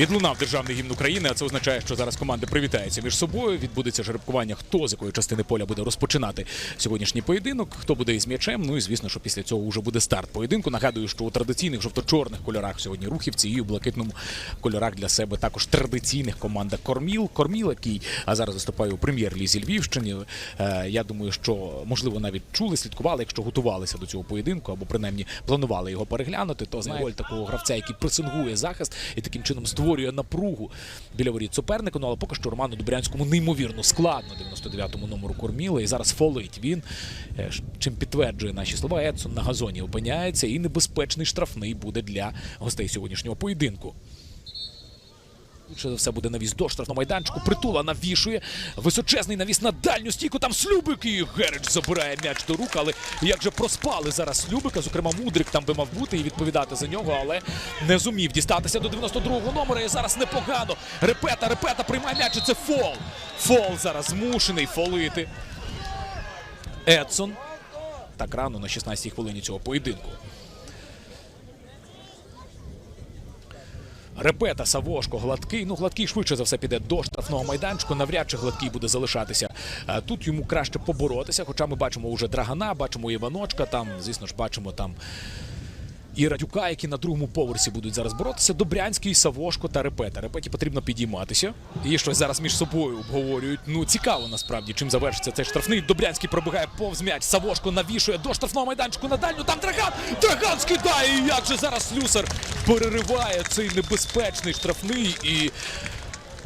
Відлунав державний гімн України, а це означає, що зараз команди привітаються між собою. Відбудеться жеребкування, хто з якої частини поля буде розпочинати сьогоднішній поєдинок, хто буде із м'ячем. Ну і звісно, що після цього вже буде старт поєдинку. Нагадую, що у традиційних жовто-чорних кольорах сьогодні рухівці і у блакитному кольорах для себе також традиційних команда Корміл. Корміл, який а зараз виступає у прем'єр-лізі Львівщині. Е, я думаю, що можливо навіть чули, слідкували, якщо готувалися до цього поєдинку, або принаймні планували його переглянути, то знає такого гравця, який пресингує захист і таким чином створює напругу біля воріт суперника. Ну але поки що Роману Добрянському неймовірно складно 99-му номеру Корміла і зараз фолить він. е, Чим підтверджує наші слова, Едсон на газоні опиняється і небезпечний штрафний буде для гостей сьогоднішнього поєдинку. Швидше за все буде навіс до штрафного майданчику. Притула навішує. Височезний навіс на дальню стійку. Там Слюбик і Герич забирає м'яч до рук. Але як же проспали зараз Слюбика. Зокрема, Мудрик там би мав бути і відповідати за нього, але не зумів дістатися до 92-го номера. І зараз непогано. Репета, репета приймає м'яч. і Це фол. Фол зараз змушений фолити. Едсон. Так рано на 16-й хвилині цього поєдинку. Репета Савошко, гладкий. Ну, гладкий швидше за все піде до штрафного майданчику. Навряд чи гладкий буде залишатися. Е, Тут йому краще поборотися. Хоча ми бачимо уже Драгана, бачимо Іваночка. Там, звісно ж, бачимо там. І Радюка, які на другому поверсі будуть зараз боротися. Добрянський, Савошко та Репета. Репеті потрібно підійматися. І щось зараз між собою обговорюють. Ну, цікаво насправді, чим завершиться цей штрафний. Добрянський пробігає повз м'яч. Савошко навішує до штрафного майданчику на дальню. Там Драган! Драган скидає! І як же зараз Слюсар перериває цей небезпечний штрафний і.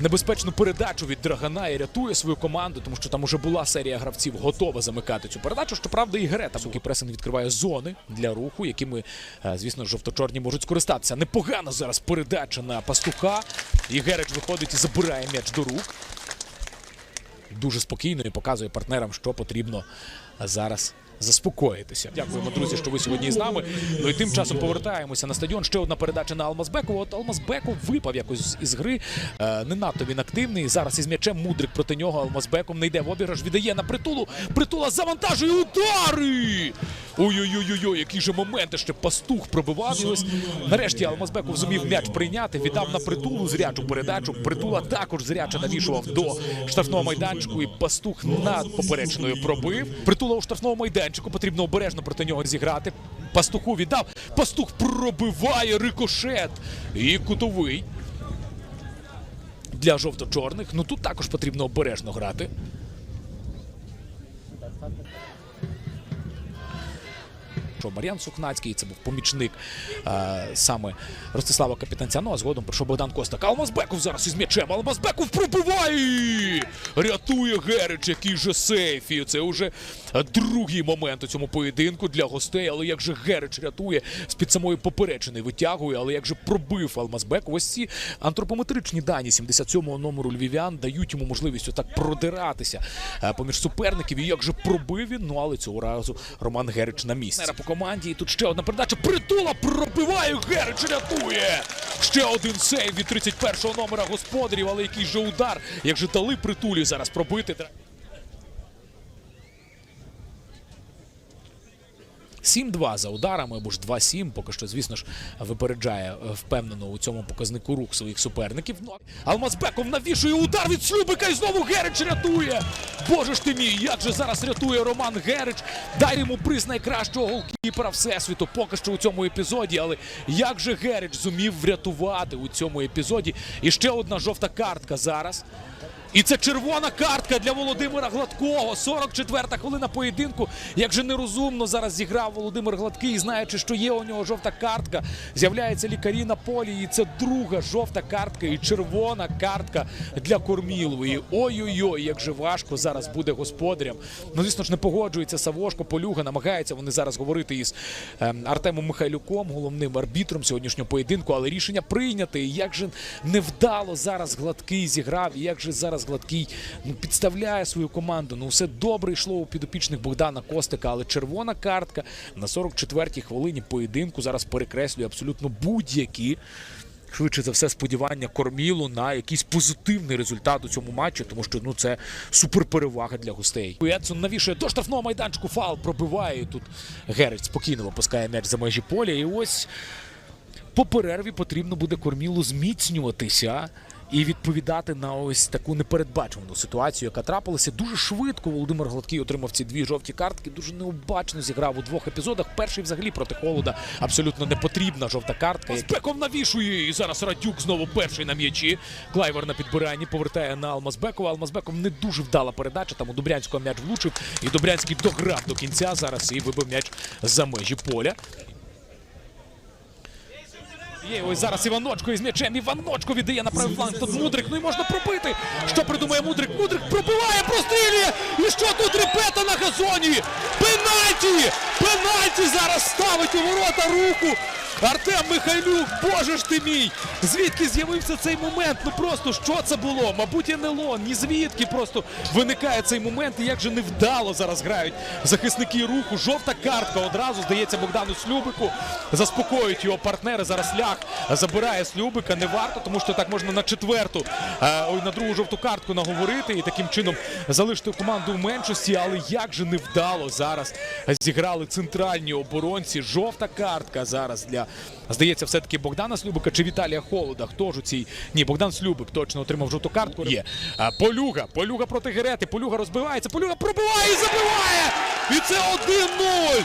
Небезпечну передачу від Драгана і рятує свою команду, тому що там уже була серія гравців готова замикати цю передачу. Щоправда, і Грета Суки пресинг відкриває зони для руху, якими, е, звісно, жовто-чорні можуть скористатися. Непогано зараз передача на пастуха. І Гереч виходить і забирає м'яч до рук. Дуже спокійно і показує партнерам, що потрібно зараз. Заспокоїтися. Дякуємо, друзі, що ви сьогодні з нами. Ну і тим часом повертаємося на стадіон. Ще одна передача на Алмазбеку. От Алмазбеку випав якось із гри. Е, не надто він активний. Зараз із м'ячем Мудрик проти нього. Алмазбеком не йде в обіграш, віддає на притулу. Притула завантажує удари. Ой-ой-ой, які же моменти ще пастух пробивав. Ось нарешті Алмазбеков зумів м'яч прийняти. Віддав на притулу зрячу передачу. Притула також зряче навішував до штрафного майданчику. І пастух над поперечною пробив. Притула у штрафному майданчику. Потрібно обережно проти нього зіграти. Пастуху віддав. Пастух пробиває рикошет. І кутовий. Для жовто-чорних. Ну тут також потрібно обережно грати. Що Мар'ян Сухнацький, це був помічник е, саме Ростислава Капітанця. Ну а згодом прийшов Богдан Костак. Алмазбеков зараз із м'ячем. Алмазбеков пробиває! Рятує Герич, який же сейф. І це вже другий момент у цьому поєдинку для гостей. Але як же Герич рятує з-під самої поперечини витягує, але як же пробив Алмазбеков. Ось ці антропометричні дані 77-го номеру львів'ян дають йому можливість отак продиратися е, поміж суперників. І як же пробив він, ну але цього разу Роман Герич на місці. Команді і тут ще одна передача. Притула пробиває Герич рятує. Ще один сейв від 31-го номера господарів, але який же удар. Як же дали притулі зараз пробити. 7-2 за ударами або ж 2-7, поки що, звісно ж, випереджає е, впевнено у цьому показнику рук своїх суперників. Ну, Алмазбеков навішує удар від Слюбика і знову Герич рятує. Боже ж ти мій, як же зараз рятує Роман Герич. Дай йому приз найкращого голкіпера Всесвіту поки що у цьому епізоді. Але як же Герич зумів врятувати у цьому епізоді? І ще одна жовта картка зараз. І це червона картка для Володимира Гладкого. 44-та хвилина поєдинку. Як же нерозумно зараз зіграв Володимир Гладкий, знаючи, що є у нього жовта картка. З'являються лікарі на полі. І це друга жовта картка і червона картка для Кормілової. Ой-ой-ой, як же важко зараз буде господарям. Ну, звісно ж, не погоджується Савошко, Полюга. Намагаються вони зараз говорити із ем, Артемом Михайлюком, головним арбітром сьогоднішнього поєдинку. Але рішення прийняте. І як же невдало зараз Гладкий зіграв, і як же зараз Гладкий ну, підставляє свою команду. Ну, все добре йшло у підопічних Богдана Костика, але червона картка на 44-й хвилині поєдинку зараз перекреслює абсолютно будь-які. Швидше за все, сподівання кормілу на якийсь позитивний результат у цьому матчі, тому що ну це суперперевага для гостей. Едсон навішує до штрафного майданчику фал пробиває. Тут Герець спокійно випускає м'яч за межі поля. І ось по перерві потрібно буде кормілу зміцнюватися. І відповідати на ось таку непередбачувану ситуацію, яка трапилася дуже швидко. Володимир Гладкий отримав ці дві жовті картки. Дуже необачно зіграв у двох епізодах. Перший взагалі проти холода абсолютно не потрібна жовта картка. Азбеков навішує. І зараз Радюк знову перший на м'ячі. Клайвер на підбиранні повертає на Алмазбекова. Алмазбеков не дуже вдала передача. Там у Добрянського м'яч влучив. І Добрянський дограв до кінця зараз і вибив м'яч за межі поля. Є ось зараз Іваночко із м'ячем. Іваночко віддає на правий фланг. Тут Мудрик. Ну і можна пробити. Що придумає Мудрик? Мудрик пробиває, прострілює. І що тут репета на газоні? Пенальті! Пенальті зараз ставить у ворота руку. Артем Михайлюк, боже ж ти мій! Звідки з'явився цей момент? Ну просто що це було? Мабуть, НЛО, ні звідки просто виникає цей момент. І як же невдало зараз грають захисники руху. Жовта картка одразу здається Богдану Слюбику. Заспокоюють його партнери. Зараз лях забирає Слюбика. Не варто, тому що так можна на четверту, е, ой, на другу жовту картку наговорити і таким чином залишити команду в меншості. Але як же невдало зараз зіграли центральні оборонці. Жовта картка зараз для здається, все-таки Богдана Слюбика чи Віталія Холода. Хто ж у цій ні, Богдан Слюбик точно отримав жовту картку. Є А, Полюга. Полюга проти Герети. Полюга розбивається. Полюга пробиває і забиває. І це 1-0.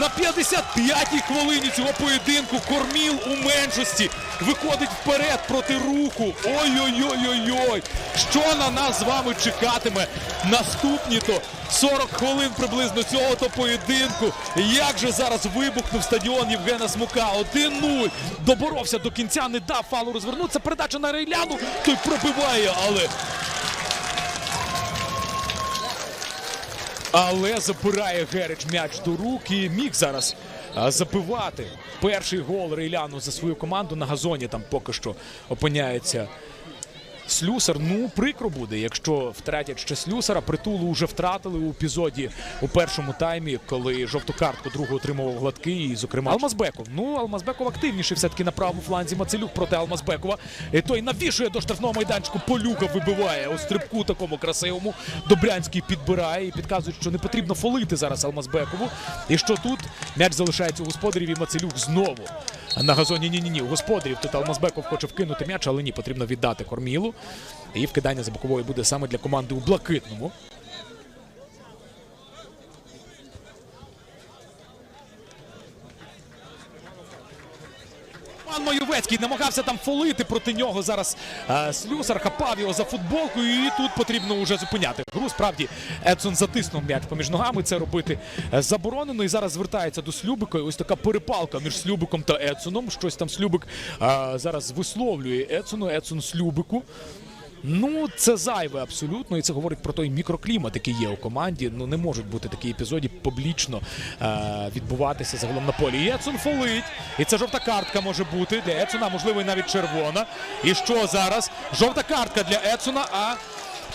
На 55-й хвилині цього поєдинку Корміл у меншості виходить вперед проти руху. Ой-ой-ой-ой-ой. Що на нас з вами чекатиме наступні то 40 хвилин приблизно цього то поєдинку. Як же зараз вибухнув стадіон Євгена Смука. 1-0. Доборовся до кінця, не дав фалу розвернутися. Передача на Рейляну. Той пробиває, але. Але забирає Герич м'яч до рук і міг зараз забивати перший гол Рейляну за свою команду на газоні. Там поки що опиняється Слюсар. Ну, прикро буде, якщо втратять ще Слюсара. Притулу вже втратили у епізоді у першому таймі, коли жовту картку другу отримував гладкий, і, зокрема, Алмазбеков. Ну, Алмазбеков активніший все-таки на правому фланзі. Мацелюк проти Алмазбекова. І той навішує до штрафного майданчику. Полюка вибиває у стрибку такому красивому. Добрянський підбирає і підказують, що не потрібно фолити зараз Алмазбекову. І що тут м'яч залишається у господарів і Мацелюк знову. На газоні ні-ні ні. Господарів тут Алмазбеков хоче вкинути м'яч, але ні, потрібно віддати кормілу. І вкидання за боковою буде саме для команди у блакитному. Пан Майовецький намагався там фолити проти нього. Зараз е, Слюсар хапав його за футболку, і тут потрібно вже зупиняти. Гру справді Едсон затиснув м'яч поміж ногами. Це робити е, заборонено. І зараз звертається до Слюбика. І ось така перепалка між Слюбиком та Едсоном. Щось там Слюбик е, зараз висловлює Едсону, Едсон Слюбику. Ну, це зайве абсолютно, і це говорить про той мікроклімат, який є у команді. Ну не можуть бути такі епізоди публічно е, відбуватися загалом на полі. І Ецун фолить, і це жовта картка може бути для Ецуна, можливо, і навіть червона. І що зараз? Жовта картка для Ецуна. А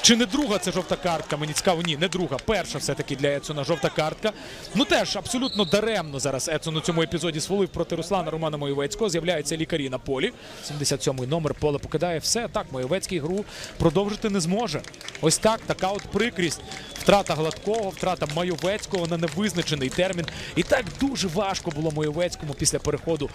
чи не друга це жовта картка? Мені цікаво, ні, не друга. Перша все-таки для Едсона жовта картка. Ну теж абсолютно даремно зараз Едсон у цьому епізоді свалив проти Руслана Романа Моєвецького. З'являються лікарі на полі. 77-й номер поле покидає все. Так, Моєвецький гру продовжити не зможе. Ось так, така от прикрість. Втрата гладкого, втрата Майовецького на невизначений термін. І так дуже важко було Майовецькому після переходу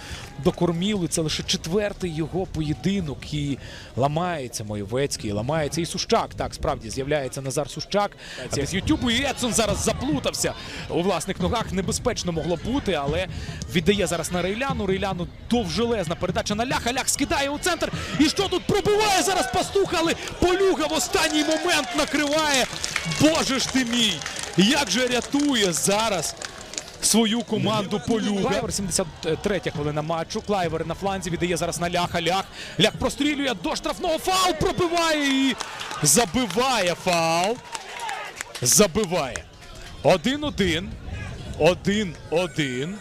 до Корміли. Це лише четвертий його поєдинок. І ламається Майовецький, ламається і Сущак. Так, справді з'являється Назар Сущак. Це з Ютубу і Едсон зараз заплутався у власних ногах. Небезпечно могло бути, але віддає зараз на Рейляну. Рейляну довжелезна передача на ляха. Лях скидає у центр. І що тут пробиває зараз пастух, але Полюга в останній момент накриває. Боже ж ти мій! Як же рятує зараз свою команду Полюга. Клайвер 73 хвилина матчу. Клайвер на фланзі віддає зараз на ляха. Лях. Лях прострілює до штрафного фал. Пробиває і забиває фал. Забиває. 1-1. 1-1.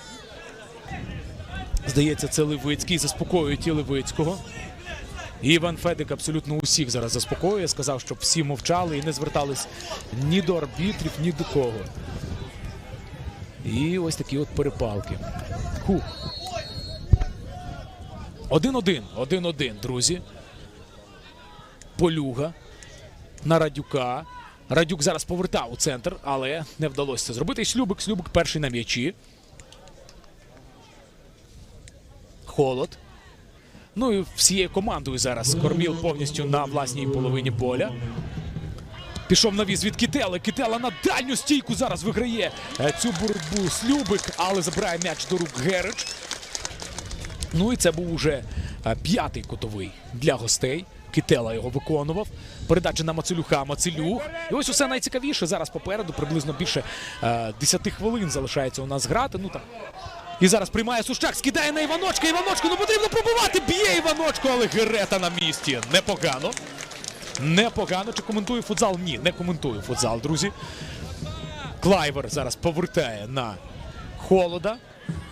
Здається, це Левицький. Заспокоює ті Левицького. І Іван Федик абсолютно усіх зараз заспокоює. Сказав, щоб всі мовчали і не звертались ні до арбітрів, ні до кого. І ось такі от перепалки. Хух. 1-1. 1-1, друзі. Полюга на Радюка. Радюк зараз повертав у центр, але не вдалося це зробити. Слюбик, Слюбик перший на м'ячі. Холод. Ну і всією командою зараз Корміл повністю на власній половині поля. Пішов навіз від Кітели. Кітела на дальню стійку зараз виграє е, цю боротьбу Слюбик, але забирає м'яч до рук Герич. Ну і це був уже е, п'ятий кутовий для гостей. Кітела його виконував. Передача на Мацелюха. Мацелюх. І ось усе найцікавіше зараз попереду. Приблизно більше е, 10 хвилин залишається у нас грати. Ну там. І зараз приймає Сущак, скидає на Іваночка. Іваночку, ну потрібно пробувати. Б'є Іваночку, але Герета на місці. Непогано. Непогано. Чи коментує футзал? Ні, не коментує футзал, друзі. Клайвер зараз повертає на холода.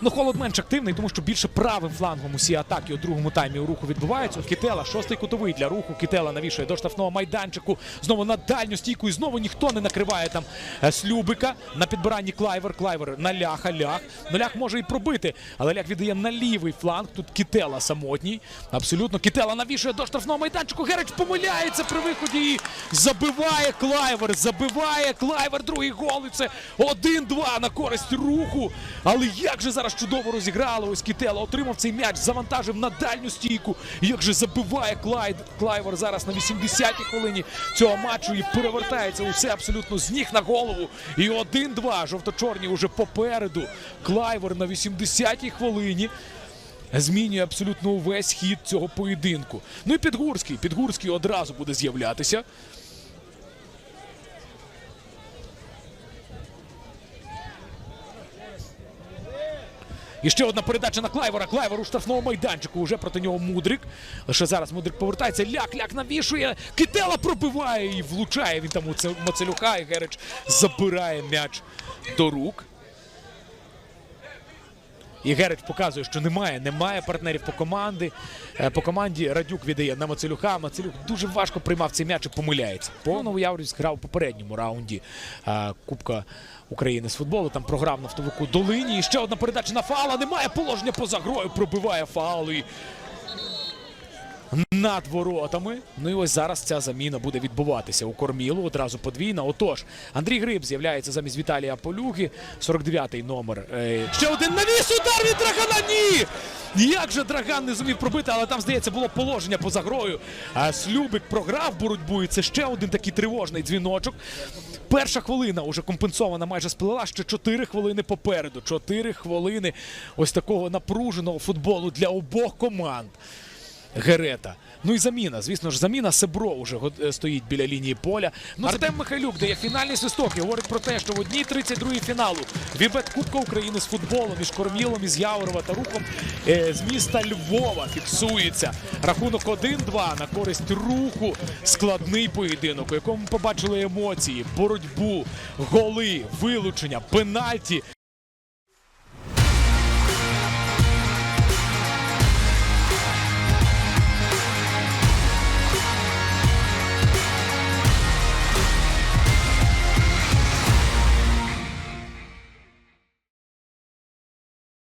Ну, холод менш активний, тому що більше правим флангом усі атаки у другому таймі у руху відбуваються. Кітела, шостий кутовий для руху. Кітела навішує до штрафного майданчику. Знову на дальню стійку. І знову ніхто не накриває там е, Слюбика. На підбиранні Клайвер. Клайвер на ляха. Лях. Ну, лях може і пробити, але лях віддає на лівий фланг. Тут Кітела самотній. Абсолютно. Кітела навішує до штрафного майданчику. Герич помиляється при виході і забиває Клайвер. Забиває Клайвер. Другий гол. І це 1-2 на користь руху. Але як же зараз чудово розіграли. Ось Кітела отримав цей м'яч, завантажив на дальню стійку. Як же забиває Клайд Клайвер зараз на 80-й хвилині цього матчу і перевертається усе абсолютно з ніг на голову. І 1-2. Жовто-чорні уже попереду. Клайвер на 80-й хвилині. Змінює абсолютно увесь хід цього поєдинку. Ну і Підгурський. Підгурський одразу буде з'являтися. І ще одна передача на Клайвера. Клайвер у штрафному майданчику. Уже проти нього Мудрик. Лише зараз Мудрик повертається. Ляк, ляк навішує. Китела пробиває і влучає. Він там у це- Мацелюка і Герич забирає м'яч до рук. І Герич показує, що немає, немає партнерів по команді. Е, По команді Радюк віддає на Мацелюха. Мацелюк дуже важко приймав цей м'яч і помиляється. По Новояврівськ грав у попередньому раунді е, Кубка України з футболу. Там програв на втовику Долині. І ще одна передача на фаула. Немає положення поза грою. Пробиває фаул. І над воротами. Ну і ось зараз ця заміна буде відбуватися у Кормілу. Одразу подвійна. Отож, Андрій Гриб з'являється замість Віталія Полюги. 49-й номер. Е, Ще один навіс. Удар від Драгана. Ні! Як же Драган не зумів пробити, але там, здається, було положення поза грою. Слюбик програв боротьбу. І це ще один такий тривожний дзвіночок. Перша хвилина уже компенсована, майже сплила. Ще 4 хвилини попереду. 4 хвилини ось такого напруженого футболу для обох команд. Герета. Ну і заміна. Звісно ж, заміна Себро вже го- е, стоїть біля лінії поля. Ну, Артем Михайлюк дає фінальний свисток і говорить про те, що в одній 32-й фіналу Вібет Кубка України з футболу між Кормілом із Яворова та рухом е, з міста Львова фіксується. Рахунок 1-2 на користь руху. Складний поєдинок, у якому ми побачили емоції, боротьбу, голи, вилучення, пенальті.